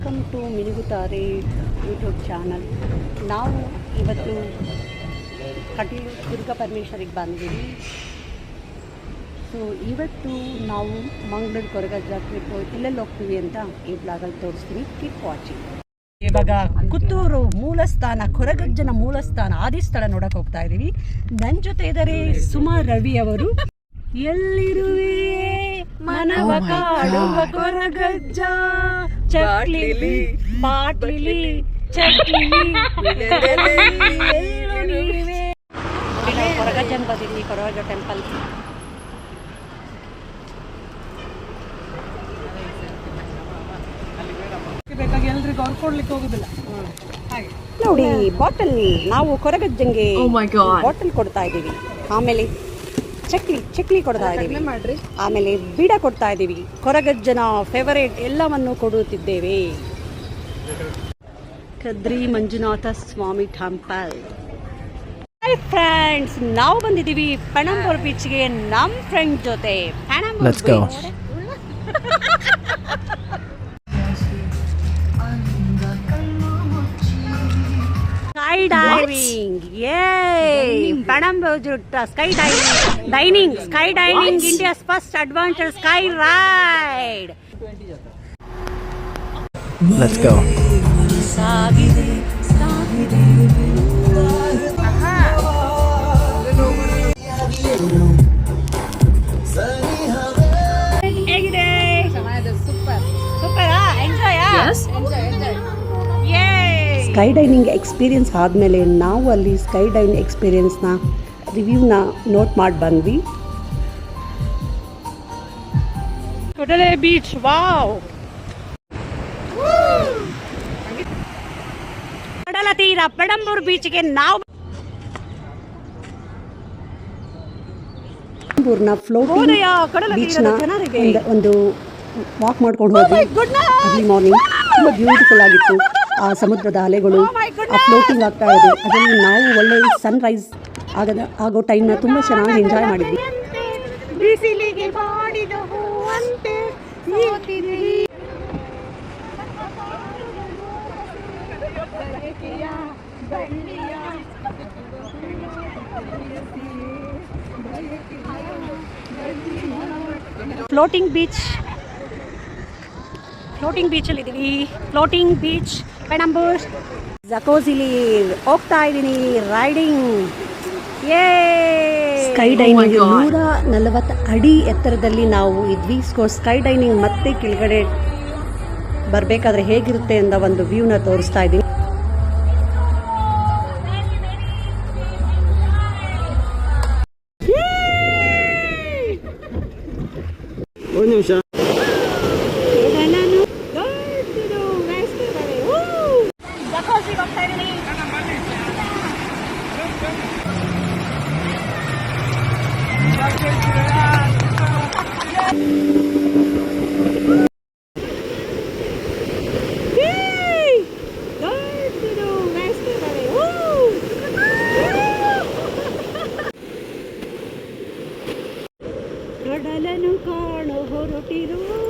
Welcome to ಮಿನುಗುತ್ತಾರೆ YouTube channel ನಾವು ಇವತ್ತು ಕಟೀಲು ದುರ್ಗ ಪರಮೇಶ್ವರಿಗೆ ಬಂದಿದ್ದೀವಿ. ಸೊ ಇವತ್ತು ನಾವು ಮಂಗಳೂರು ಕೊರಗಾ ಜಾತ್ರೆ ಇಲ್ಲೆಲ್ಲ ಹೋಗ್ತೀವಿ ಅಂತ ಈ ಬ್ಲಾಗಲ್ಲಿ ತೋರಿಸ್ತೀನಿ. ಕೀಪ್ ವಾಚಿಂಗ್ ಇವಾಗ ಕುತ್ತೂರು ಮೂಲಸ್ಥಾನ ಕೊರಗಜ್ಜನ ಮೂಲಸ್ಥಾನ ಆದಿಸ್ಥಳ ನೋಡಕ್ ಹೋಗ್ತಾ ಇದೀವಿ. ನನ್ನ ಜೊತೆ ಇದ್ದಾರೆ ಸುಮಾ ರವಿ ಅವರು. ಎಲ್ಲಿರುವೆ? ಮನವ ಕಾಡುವ ಕೊರಗಜ್ಜ. ಚಕ್ಲಿಲಿ ಪಾಟ್ಲಿಲಿ ಚಕ್ಲಿಲಿ. ಕೊರಗಜ್ಜನ್ ಕೊರಗಜ್ಜನ ಬಂದಿದ್ವಿ ಕೊರಗಜ್ಜ ಟೆಂಪಲ್ ಬೇಕಾಗಿ ಅವ್ರು ಕೊಡ್ಲಿಕ್ಕೆ ಹೋಗುದಿಲ್ಲ. ಹಾಗೆ. ನೋಡಿ ಬಾಟಲ್ ನಾವು ಕೊರಗಜ್ಜಂಗೆ Oh my God. ಬಾಟಲ್ ಕೊಡ್ತಾ ಇದ್ದೀವಿ. ಆಮೇಲೆ ಚಕ್ಲಿ ಚಕ್ಲಿ ಕೊಡ್ತಾ ಇದ್ದೀವಿ. ಮಾಡ್ರಿ. ಆಮೇಲೆ ಬೀಡ ಕೊಡ್ತಾ ಇದ್ದೀವಿ. ಕೊರಗಜ್ಜನ ಫೇವರೇಟ್ ಎಲ್ಲವನ್ನು ಕೊಡುತ್ತಿದ್ದೇವೆ. Kadri Manjunatha Swami temple hi friends ನಾವು ಬಂದಿದ್ದೀವಿ ಪಣಂಬೂರ್ ಬೀಚ್ಗೆ ನಮ್ಮ ಫ್ರೆಂಡ್ ಜೊತೆ. ಪಣಂಬೂರ್ Let's ಡೈವಿಂಗ್ ಯೇ Panambur sky diving dining sky dining India's first adventure sky ride Let's go. Sky dining experience ಆದಮೇಲೆ ನಾವು ಅಲ್ಲಿ ಸ್ಕೈ ಡೈನ್ ಎಕ್ಸ್ಪೀರಿಯೆನ್ಸ್ನ ರಿವ್ಯೂನ ನೋಟ್ ಮಾಡಿ ಬಂದ್ವಿ. ಕೊಡಲೆ ಬೀಚ್ ವಾವ್! ಕಡಲ ತೀರ ಪೆಡಂಬೂರು ಬೀಚ್ಗೆ ನಾವು ಪಡಂಬೂರ್ನ ಫ್ಲೋಟಿಂಗ್ ಬೀಚ್ನ ಒಂದು- ಒಂದು ವಾಕ್ ಮಾಡ್ಕೊಂಡು ಹೋದ್ವಿ. ಅರ್ಲಿ ಮಾರ್ನಿಂಗ್ ತುಂಬ ಬ್ಯೂಟಿಫುಲ್ ಆಗಿತ್ತು. ಆ ಸಮುದ್ರದ ಅಲೆಗಳು ಆ ಫ್ಲೋಟಿಂಗ್ ಆಗ್ತಾ ಇದೆ. ಅದನ್ನು ನಾವು ಒಳ್ಳೆ ಸನ್ರೈಸ್ ಆಗದ ಆಗೋ ಟೈಮ್ನ ತುಂಬ ಚೆನ್ನಾಗಿ ಎಂಜಾಯ್ ಮಾಡಿದ್ವಿ. ಫ್ಲೋಟಿಂಗ್ ಬೀಚ್ ಫ್ಲೋಟಿಂಗ್ ಬೀಚಲ್ಲಿ ಇದ್ದೀವಿ ಫ್ಲೋಟಿಂಗ್ ಬೀಚ್ ಪೆಣಂಬೂರ್ ಜಕೋಸಿಲಿ ಹೋಗ್ತಾ ಇದ್ದೀನಿ ರೈಡಿಂಗ್ ಏ ಸ್ಕೈ ಡೈನಿಂಗ್ ನೂರ ನಲವತ್ತು ಅಡಿ ಎತ್ತರದಲ್ಲಿ ನಾವು ಇದ್ವಿ. ಸ್ಕೋ ಸ್ಕೈ ಡೈನಿಂಗ್ ಮತ್ತೆ ಕೆಳಗಡೆ ಬರಬೇಕಾದ್ರೆ ಹೇಗಿರುತ್ತೆ ಅಂತ ಒಂದು ವ್ಯೂನ ತೋರಿಸ್ತಾ ಇದ್ದೀನಿ. ಒಂದು ನಿಮಿಷ. തീരുമോ